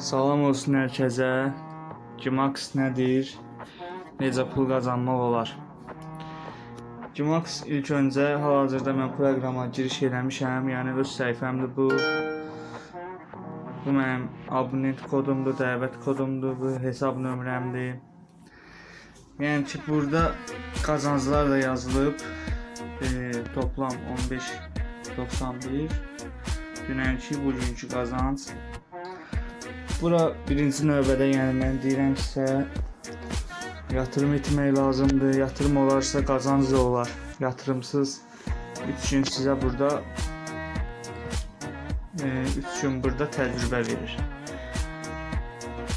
Salam olsun herkese. Gimax nədir? Necə pul qazanmaq olar? Gimax ilk öncə hal-hazırda mən proqrama giriş eləmişəm. Yəni öz səhifəmdir bu. Bu mənim abunent kodumdur, dəvət kodumdur, bu hesab nömrəmdir. Yəni ki, burada qazanclar da yazılıb. E, toplam 15.91. Dünənki, bugünkü qazanc. Bura birinci növbədə yəni mən deyirəm sizə yatırım etmək lazımdır. Yatırım olarsa qazanc olar. Yatırımsız 3 gün sizə burada 3 gün burada təcrübə verir.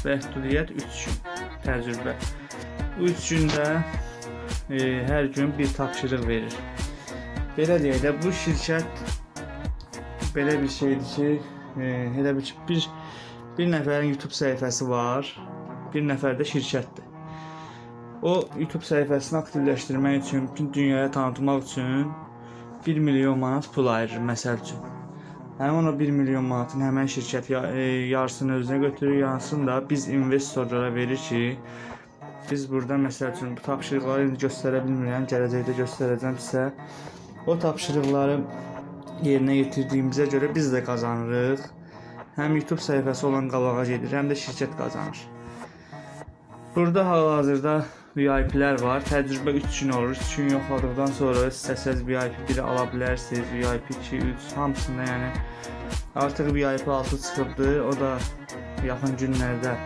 Məhdudiyyət 3 gün təcrübə. 3 gündə e, hər gün bir tapşırıq verir. Belə deyək də bu şirkət belə bir şeydir ki, e, elə bir bir bir nəfərin YouTube səhifəsi var, bir nəfər də şirkətdir. O YouTube səhifəsini aktivləşdirmək üçün, bütün dünyaya tanıtmaq üçün 1 milyon manat pul ayırır məsəl üçün. Həmin o 1 milyon manatın həmən şirkət e, yarısını özünə götürür, yarısını da biz investorlara verir ki, biz burada məsəl üçün bu tapşırıqları indi göstərə bilmirəm, gələcəkdə göstərəcəm sizə. O tapşırıqları yerinə yetirdiyimizə görə biz də qazanırıq. Həm YouTube səhifəsi olan qabağa gedir, həm də şirkət qazanır. Burada hal-hazırda VIP-lər var. Təcrübə 3 gün olur. 3 gün yoxladıqdan sonra istəsəz VIP 1 ala bilərsiniz, VIP 2, 3 hamısında yəni artıq VIP 6 çıxıbdı. O da yaxın günlərdə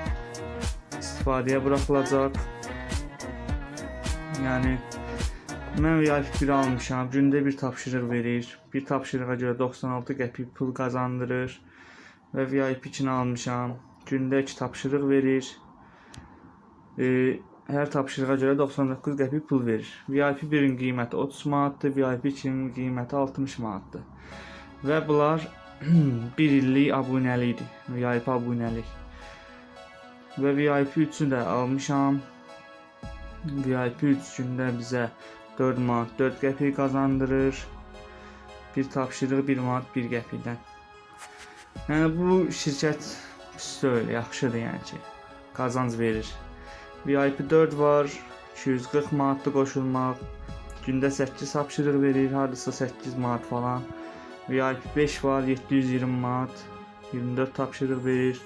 istifadəyə buraxılacaq. Yəni mən VIP 1 almışam. Gündə bir tapşırıq verir. Bir tapşırığa görə 96 qəpik pul qazandırır və VIP 2-ni almışam. Gündə 2 tapşırıq verir. E, hər tapşırığa görə 99 qəpik pul verir. VIP 1-in qiyməti 30 manatdır, VIP 2-nin qiyməti 60 manatdır. Və bunlar 1 illik abunəlikdir. VIP abunəlik. Və VIP 3-ü də almışam. VIP 3 gündə bizə 4 manat 4 qəpik qazandırır. Bir tapşırıq 1 manat 1 qəpikdən. Yəni bu şirkət deyil, yaxşıdır yəni ki. Qazanc verir. VIP 4 var, 240 manatlı qoşulmaq. Gündə 8 tapşırıq verir, hardasa 8 manat falan. VIP 5 var, 720 manat. 24 tapşırıq verir.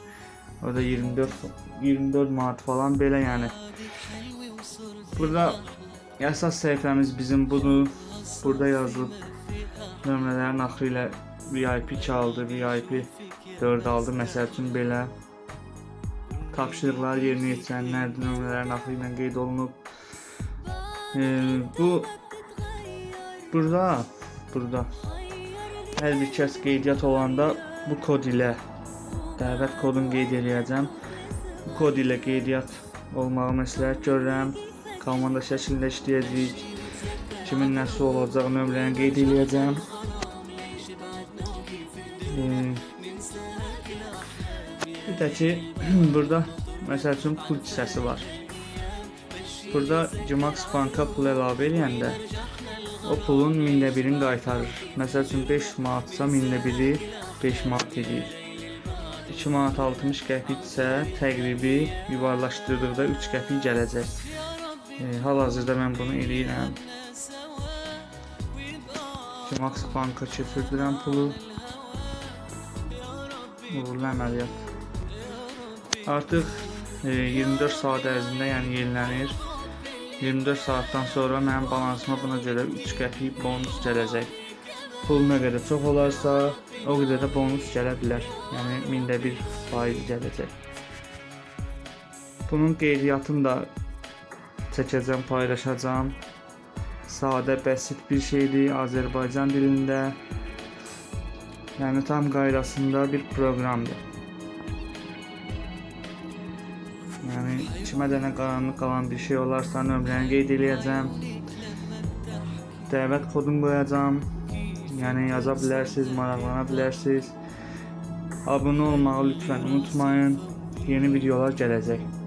O da 24 24 manat falan belə yəni. Burada əsas səhifəmiz bizim budur. Burada yazılıb nömrələrin axırı ilə VIP 2 aldı, VIP 4 aldı. Məsəl üçün belə tapşırıqları yerinə yetirənlər nömrələrin axırı ilə qeyd olunub. E, bu burada burada hər bir kəs qeydiyyat olanda bu kod ilə dəvət kodunu qeyd eləyəcəm. Bu kod ilə qeydiyyat olmağı məsləhət görürəm. Komanda şəklində işləyəcəyik. Kimin nəsi olacaq nömrəni qeyd eləyəcəm. Ee, bir də ki burada məsəl üçün pul hissəsi var. Burada Cimax banka pul əlavə eləyəndə o pulun mində birini qaytarır. Məsəl üçün 5 manatsa mində biri 5 manat edir. 2 manat 60 qəpik isə təqribi yuvarlaşdırdıqda 3 qəpik gələcək. E, Hal-hazırda mən bunu eləyirəm. Cimax banka keçirdirəm pulu. Uğurlu əməliyyat. Artıq e, 24 saat ərzində yəni yenilənir. 24 saatdan sonra mənim balansıma buna görə 3 qəpik bonus gələcək. Pul nə qədər çox olarsa, o qədər də bonus gələ bilər. Yəni mində bir faiz gələcək. Bunun qeydiyyatını da çəkəcəm, paylaşacağam. Sadə, bəsit bir şeydir Azərbaycan dilində. Yəni tam qaydasında bir proqramdır. Yəni kimə də nə qaranlıq qalan bir şey olarsa nömrəni qeyd eləyəcəm. Dəvət kodunu qoyacağam. Yəni yaza bilərsiniz, maraqlana bilərsiniz. Abunə olmağı lütfən unutmayın. Yeni videolar gələcək.